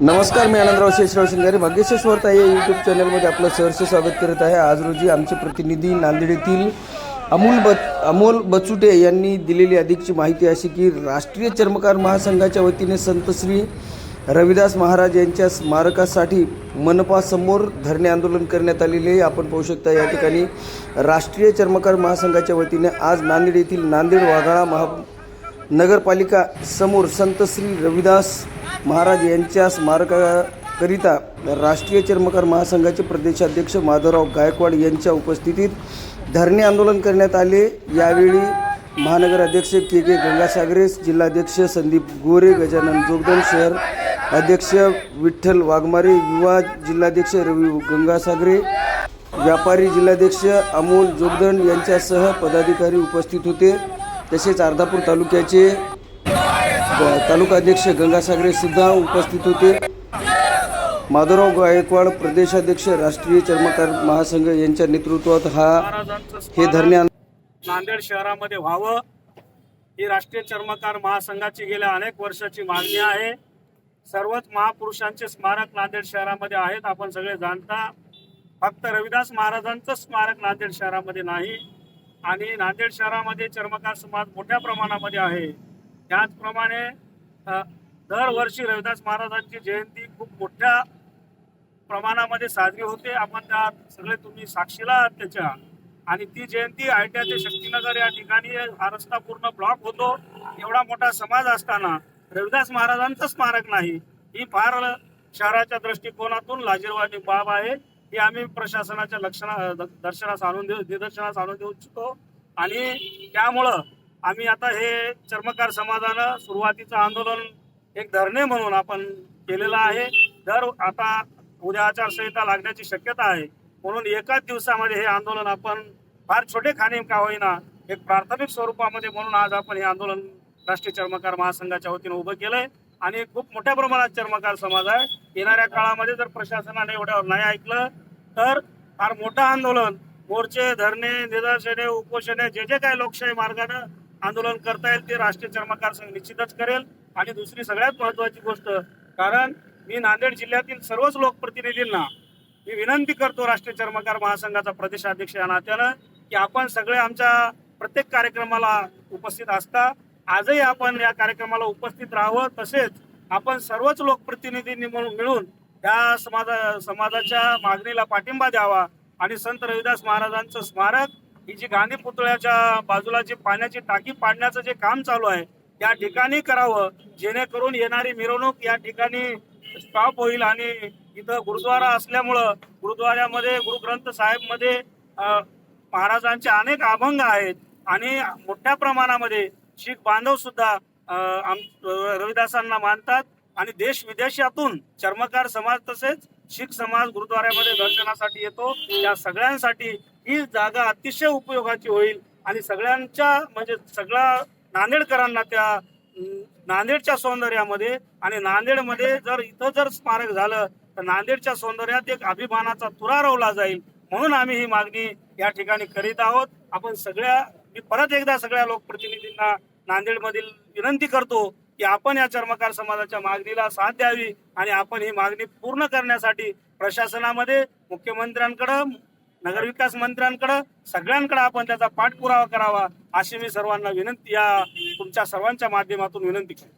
नमस्कार मी आनंदराव शेषराव शिंगारे. वर्ता या यूट्यूब चॅनलमध्ये आपलं सहर्ष स्वागत करत आहे. आज रोजी आमचे प्रतिनिधी नांदेड येथील अमोल बच अमोल बचुटे यांनी दिलेली अधिकची माहिती अशी की राष्ट्रीय चर्मकार महासंघाच्या वतीने संत श्री रविदास महाराज यांच्या स्मारकासाठी मनपासमोर धरणे आंदोलन करण्यात आलेले आहे. आपण पाहू शकता या ठिकाणी राष्ट्रीय चर्मकार महासंघाच्या वतीने आज नांदेड येथील नांदेड वाघाळा महा नगरपालिका समोर संत श्री रविदास महाराज यांच्या स्मारकाकरिता राष्ट्रीय चर्मकार महासंघाचे प्रदेशाध्यक्ष माधवराव गायकवाड यांच्या उपस्थितीत धरणे आंदोलन करण्यात आले. यावेळी महानगर अध्यक्ष के के गंगासागरे जिल्हाध्यक्ष संदीप गोरे गजानन जोगदन शहर अध्यक्ष विठ्ठल वाघमारे युवा जिल्हाध्यक्ष रवी गंगासागरे व्यापारी जिल्हाध्यक्ष अमोल जोगदन यांच्यासह पदाधिकारी उपस्थित होते. तसेच अर्धापूर तालुक्याचे तालुका अध्यक्ष गंगासागरे सुद्धा उपस्थित होते. माधवराव गायकवाड प्रदेशाध्यक्ष राष्ट्रीय चर्मकार महासंघ यांच्या नेतृत्वात हा हे धरणे नांदेड शहरामध्ये व्हावं. ही राष्ट्रीय चर्मकार महासंघाची गेल्या अनेक वर्षाची मागणी आहे. सर्वच महापुरुषांचे स्मारक नांदेड शहरामध्ये आहेत. आपण सगळे जाणता. फक्त रविदास महाराजांचं स्मारक नांदेड शहरामध्ये नाही. आणि नांदेड शहरामध्ये चर्मकार समाज मोठ्या प्रमाणामध्ये आहे. त्याचप्रमाणे दरवर्षी रविदास महाराजांची जयंती खूप मोठ्या प्रमाणामध्ये साजरी होते. आपण त्या सगळे तुम्ही साक्षीला आहात त्याच्या. आणि ती जयंती आयट्या ते शक्तीनगर या ठिकाणी हा रस्ता पूर्ण ब्लॉक होतो. एवढा मोठा समाज असताना रविदास महाराजांचं स्मारक नाही. ही फार शहराच्या दृष्टिकोनातून लाजीरवाणी बाब आहे. हे आम्ही प्रशासनाच्या लक्षणा दर्शनास आणून देऊ निदर्शनास आणून देऊ इच्छितो. आणि त्यामुळं आम्ही आता हे चर्मकार समाजानं सुरुवातीचं आंदोलन एक धरणे म्हणून आपण केलेलं आहे. दर आता उद्या आचारसंहिता लागण्याची शक्यता आहे. म्हणून एकाच दिवसामध्ये हे आंदोलन आपण फार छोटे खाणे का होईना एक प्राथमिक स्वरूपामध्ये म्हणून आज आपण हे आंदोलन राष्ट्रीय चर्मकार महासंघाच्या वतीनं उभं केलंय. आणि खूप मोठ्या प्रमाणात चर्मकार समाज आहे. येणाऱ्या काळामध्ये जर प्रशासनाने एवढ्यावर नाही ऐकलं तर फार मोठं आंदोलन मोर्चे धरणे निदर्शने उपोषणे जे जे काही लोकशाही मार्गाने आंदोलन करता येईल ते राष्ट्रीय चर्मकार संघ निश्चितच करेल. आणि दुसरी सगळ्यात महत्वाची गोष्ट कारण मी नांदेड जिल्ह्यातील सर्वच लोकप्रतिनिधींना मी विनंती करतो राष्ट्रीय चर्मकार महासंघाचा प्रदेशाध्यक्ष या नात्यानं की आपण सगळे आमच्या प्रत्येक कार्यक्रमाला उपस्थित असता. आजही आपण या कार्यक्रमाला उपस्थित राहावं. तसेच आपण सर्वच लोकप्रतिनिधींनी मिळून या समाजा समाजाच्या मागणीला पाठिंबा द्यावा आणि संत रविदास महाराजांचं स्मारक ही जी गांधी पुतळ्याच्या बाजूला जी पाण्याची टाकी पाडण्याचं जे काम चालू आहे त्या ठिकाणी करावं जेणेकरून येणारी मिरवणूक या ठिकाणी स्टॉप होईल आणि इथं गुरुद्वारा असल्यामुळं गुरुद्वाऱ्यामध्ये गुरुग्रंथ साहेबमध्ये महाराजांचे अनेक अभंग आहेत. आणि मोठ्या प्रमाणामध्ये शीख बांधव सुद्धा आम- रविदासांना मानतात आणि देश विदेशातून चर्मकार समाज तसेच शीख समाज गुरुद्वाऱ्यामध्ये दर्शनासाठी येतो. या सगळ्यांसाठी ही जागा अतिशय उपयोगाची होईल आणि सगळ्यांच्या म्हणजे सगळ्या नांदेडकरांना त्या नांदेडच्या सौंदर्यामध्ये आणि नांदेडमध्ये जर इथं जर स्मारक झालं तर नांदेडच्या सौंदर्यात एक अभिमानाचा तुरा रोवला जाईल. म्हणून आम्ही ही मागणी या ठिकाणी करीत आहोत. आपण सगळ्या मी परत एकदा सगळ्या लोकप्रतिनिधींना नांदेडमधील विनंती करतो की आपण या चर्मकार समाजाच्या मागणीला साथ द्यावी आणि आपण ही मागणी पूर्ण करण्यासाठी प्रशासनामध्ये मुख्यमंत्र्यांकडं नगरविकास मंत्र्यांकडं सगळ्यांकडे आपण त्याचा पाठपुरावा करावा अशी मी सर्वांना विनंती या तुमच्या सर्वांच्या माध्यमातून विनंती करतो.